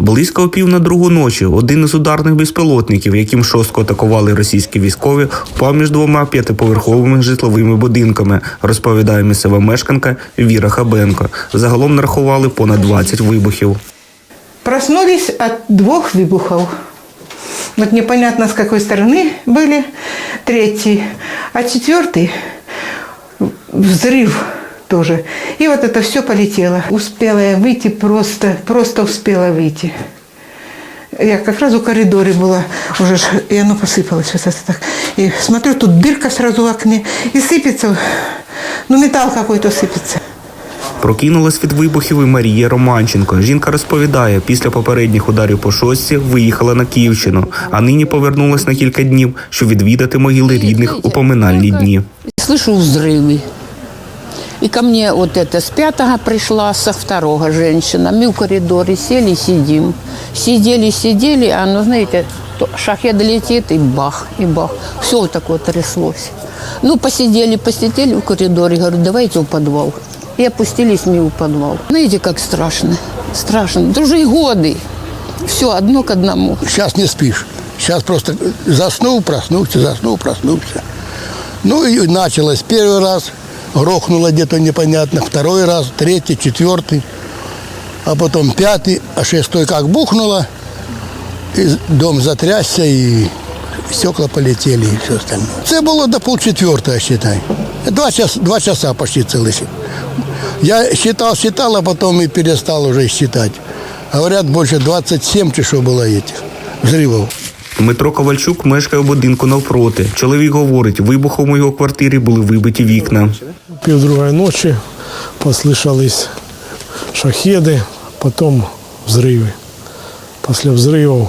Близько о пів на другу ночі один із ударних безпілотників, яким шостко атакували російські військові, впав між двома п'ятиповерховими житловими будинками, розповідає місцева мешканка Віра Хабенко. Загалом нарахували понад 20 вибухів. Проснулись от двух выбухов. Вот непонятно, с какой стороны были третий, а четвертый взрыв тоже. И вот это все полетело. Успела я выйти просто, просто успела выйти. Я как раз у коридоре была, уже ж, и оно посыпалось вот это так. И смотрю, тут дырка сразу в окне, и сыпется, ну металл какой-то сыпется. Прокинулась від вибухів і Марія Романченко. Жінка розповідає, після попередніх ударів по шостці виїхала на Київщину, а нині повернулась на кілька днів, щоб відвідати могили рідних у поминальні дні. Слышу взрывы. И ко мне вот это с пятого пришла, со второго женщина. Мы в коридоре сели, сидим. Сидели, сидели, а ну, знаете, то шахед летит, и бах, и бах. Все вот так вот тряслось. Ну, посидели, посидели в коридоре. Говорю, давайте в подвал. И опустились мы в подвал. Знаете, как страшно. Страшно. И годы. Все одно к одному. Сейчас не спишь. Сейчас просто заснул, проснулся, заснул, проснулся. Ну и началось. Первый раз грохнуло где-то непонятно, второй раз, третий, четвертый, а потом пятый, а шестой как бухнуло, и дом затрясся, и стекла полетели, и все остальное. Це було до полчетвертого, считай. Два часа, два часа почти целых. Я считал, считал, а потом и перестал уже считать. Говорят, больше 27 чи що було этих взрывов. Дмитро Ковальчук мешкає у будинку навпроти. Чоловік говорить, вибухом у його квартирі були вибиті вікна. Пів другої ночі послышались шахеди, потім взриви. Після взривів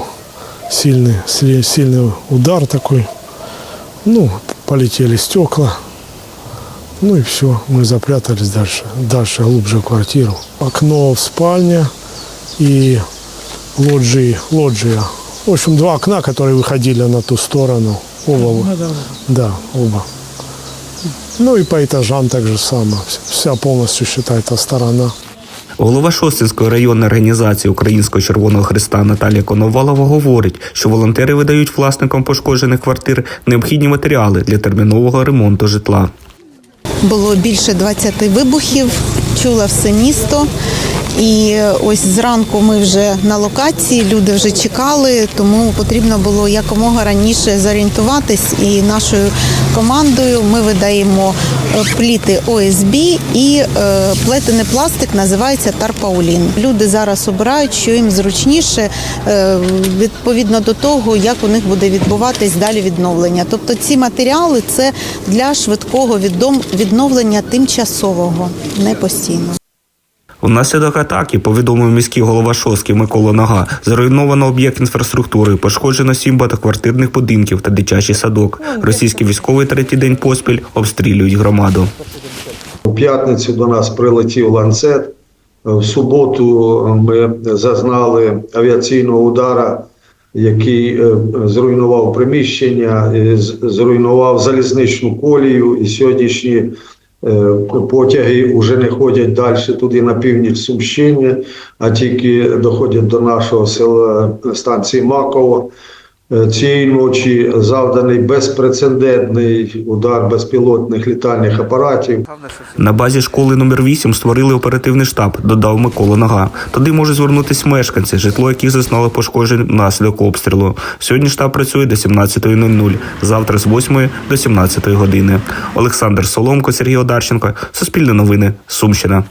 сильний, сли- сильний удар такой. Ну, полетели стекла. Ну и все, мы запрятались дальше, дальше глубже в квартиру. Окно в спальне и лоджии, лоджия. В общем, два окна, которые выходили на ту сторону. Оба. Да, оба. Ну и по этажам так же само. Вся полностью, считай, та сторона. Голова Шостинської районної організації Українського Червоного Христа Наталія Коновалова говорить, що волонтери видають власникам пошкоджених квартир необхідні матеріали для термінового ремонту житла. Було більше 20 вибухів, чула все місто. І ось зранку ми вже на локації, люди вже чекали, тому потрібно було якомога раніше зорієнтуватись. І нашою командою ми видаємо е, пліти ОСБ і е, плетений пластик називається Тарпаулін. Люди зараз обирають, що їм зручніше е, відповідно до того, як у них буде відбуватись далі відновлення. Тобто ці матеріали це для швидкого відновлення тимчасового, не постійно. Внаслідок атаки, повідомив міський голова Шостки Микола Нога, зруйновано об'єкт інфраструктури, пошкоджено сім багатоквартирних будинків та дитячий садок. Російські військові третій день поспіль обстрілюють громаду. У п'ятницю до нас прилетів ланцет. В суботу ми зазнали авіаційного удара, який е, зруйнував приміщення, зруйнував залізничну колію. І сьогоднішні потяги вже не ходять далі туди на північ Сумщини, а тільки доходять до нашого села станції Маково. Е, Цієї ночі завданий безпрецедентний удар безпілотних літальних апаратів. На базі школи номер 8 створили оперативний штаб, додав Микола Нога. Туди можуть звернутися мешканці, житло яких зазнало пошкоджень внаслідок обстрілу. Сьогодні штаб працює до 17.00, завтра з 8 до 17 години. Олександр Соломко, Сергій Одарченко, Суспільне новини, Сумщина.